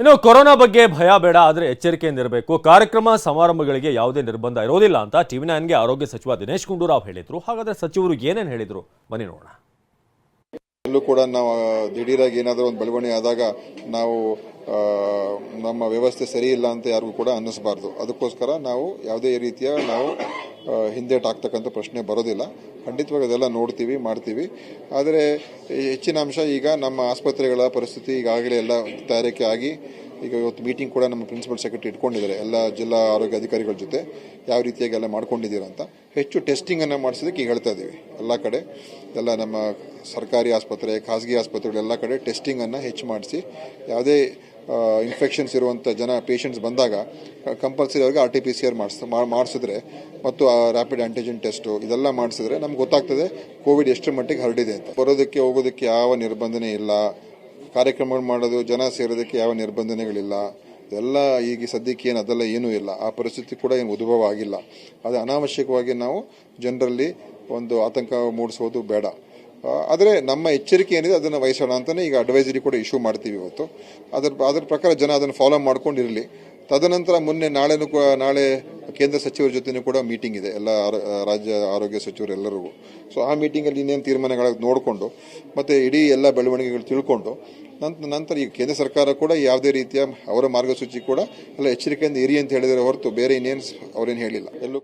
ಇನ್ನು ಕೊರೋನಾ ಬಗ್ಗೆ ಭಯ ಬೇಡ, ಆದರೆ ಎಚ್ಚರಿಕೆಯಿಂದ ಇರಬೇಕು. ಕಾರ್ಯಕ್ರಮ ಸಮಾರಂಭಗಳಿಗೆ ಯಾವುದೇ ನಿರ್ಬಂಧ ಇರೋದಿಲ್ಲ ಅಂತ ಟಿವಿ ನೈನ್ಗೆ ಆರೋಗ್ಯ ಸಚಿವ ದಿನೇಶ್ ಗುಂಡೂರಾವ್ ಹೇಳಿದ್ರು. ಹಾಗಾದ್ರೆ ಸಚಿವರು ಏನೇನು ಹೇಳಿದ್ರು? ಬನ್ನಿ ನೋಡೋಣ. ಕೂಡ ನಾವು ದಿಢೀರಾಗಿ ಏನಾದರೂ ಒಂದು ಬೆಳವಣಿಗೆ ಆದಾಗ ನಾವು ನಮ್ಮ ವ್ಯವಸ್ಥೆ ಸರಿ ಇಲ್ಲ ಅಂತ ಯಾರಿಗೂ ಕೂಡ ಅನ್ನಿಸಬಾರ್ದು. ಅದಕ್ಕೋಸ್ಕರ ನಾವು ಯಾವುದೇ ರೀತಿಯ ನಾವು ಹಿಂದೇಟಾಗ್ತಕ್ಕಂಥ ಪ್ರಶ್ನೆ ಬರೋದಿಲ್ಲ. ಖಂಡಿತವಾಗಿ ಅದೆಲ್ಲ ನೋಡ್ತೀವಿ, ಮಾಡ್ತೀವಿ. ಆದರೆ ಹೆಚ್ಚಿನ ಅಂಶ ಈಗ ನಮ್ಮ ಆಸ್ಪತ್ರೆಗಳ ಪರಿಸ್ಥಿತಿ ಈಗಾಗಲೇ ಎಲ್ಲ ತಯಾರಿಕೆ ಆಗಿ, ಈಗ ಇವತ್ತು ಮೀಟಿಂಗ್ ಕೂಡ ನಮ್ಮ ಪ್ರಿನ್ಸಿಪಲ್ ಸೆಕ್ರೆಟರಿ ಇಟ್ಕೊಂಡಿದ್ದಾರೆ. ಎಲ್ಲ ಜಿಲ್ಲಾ ಆರೋಗ್ಯ ಅಧಿಕಾರಿಗಳ ಜೊತೆ ಯಾವ ರೀತಿಯಾಗಿ ಎಲ್ಲ ಮಾಡ್ಕೊಂಡಿದ್ದೀರಾ ಅಂತ. ಹೆಚ್ಚು ಟೆಸ್ಟಿಂಗನ್ನು ಮಾಡಿಸೋದಕ್ಕೆ ಈಗ ಹೇಳ್ತಾ ಇದ್ದೀವಿ. ಎಲ್ಲ ಕಡೆ ಎಲ್ಲ ನಮ್ಮ ಸರ್ಕಾರಿ ಆಸ್ಪತ್ರೆ, ಖಾಸಗಿ ಆಸ್ಪತ್ರೆಗಳೆಲ್ಲ ಕಡೆ ಟೆಸ್ಟಿಂಗನ್ನು ಹೆಚ್ಚು ಮಾಡಿಸಿ, ಯಾವುದೇ ಇನ್ಫೆಕ್ಷನ್ಸ್ ಇರುವಂಥ ಜನ ಪೇಷಂಟ್ಸ್ ಬಂದಾಗ ಕಂಪಲ್ಸರಿ ಅವ್ರಿಗೆ R T P C R ಮಾಡಿಸ್ ಮಾಡಿಸಿದ್ರೆ ಮತ್ತು ರ್ಯಾಪಿಡ್ ಆಂಟಿಜೆನ್ ಟೆಸ್ಟು ಇದೆಲ್ಲ ಮಾಡಿಸಿದ್ರೆ ನಮ್ಗೆ ಗೊತ್ತಾಗ್ತದೆ ಕೋವಿಡ್ ಎಷ್ಟು ಮಟ್ಟಿಗೆ ಹರಡಿದೆ ಅಂತ. ಬರೋದಕ್ಕೆ ಹೋಗೋದಕ್ಕೆ ಯಾವ ನಿರ್ಬಂಧನೆ ಇಲ್ಲ ಕಾರ್ಯಕ್ರಮಗಳು ಮಾಡೋದು ಜನ ಸೇರೋದಕ್ಕೆ ಯಾವ ನಿರ್ಬಂಧನೆಗಳಿಲ್ಲ ಇದೆಲ್ಲ ಈಗ ಸದ್ಯಕ್ಕೆ ಏನು ಅದೆಲ್ಲ ಏನೂ ಇಲ್ಲ. ಆ ಪರಿಸ್ಥಿತಿ ಕೂಡ ಏನು ಉದ್ಭವ ಆಗಿಲ್ಲ. ಅದು ಅನಾವಶ್ಯಕವಾಗಿ ನಾವು ಜನರಲ್ಲಿ ಒಂದು ಆತಂಕ ಮೂಡಿಸೋದು ಬೇಡ. ಆ, ಆದರೆ ನಮ್ಮ ಎಚ್ಚರಿಕೆ ಏನಿದೆ ಅದನ್ನು ವಹಿಸೋಣ ಅಂತಲೇ ಈಗ ಅಡ್ವೈಸರಿ ಕೂಡ ಇಶ್ಯೂ ಮಾಡ್ತೀವಿ ಇವತ್ತು. ಅದರ ಅದರ ಪ್ರಕಾರ ಜನ ಅದನ್ನು ಫಾಲೋ ಮಾಡ್ಕೊಂಡಿರಲಿ. ತದನಂತರ ಮೊನ್ನೆ ನಾಳೆನೂ ಕೂಡ ನಾಳೆ ಕೇಂದ್ರ ಸಚಿವರ ಜೊತೆನೂ ಕೂಡ ಮೀಟಿಂಗ್ ಇದೆ, ಎಲ್ಲ ರಾಜ್ಯ ಆರೋಗ್ಯ ಸಚಿವರು ಎಲ್ಲರಿಗೂ. ಸೊ ಆ ಮೀಟಿಂಗಲ್ಲಿ ಇನ್ನೇನು ತೀರ್ಮಾನಗಳ ನೋಡಿಕೊಂಡು, ಮತ್ತು ಇಡೀ ಎಲ್ಲ ಬೆಳವಣಿಗೆಗಳು ತಿಳ್ಕೊಂಡು ನಂತರ ನಂತರ ಈ ಕೇಂದ್ರ ಸರ್ಕಾರ ಕೂಡ ಯಾವುದೇ ರೀತಿಯ ಅವರ ಮಾರ್ಗಸೂಚಿ ಕೂಡ ಎಲ್ಲ ಎಚ್ಚರಿಕೆಯಿಂದ ಇರಿ ಅಂತ ಹೇಳಿದರೆ ಹೊರತು ಬೇರೆ ಇನ್ನೇನು ಅವರೇನು ಹೇಳಿಲ್ಲ. ಎಲ್ಲೂ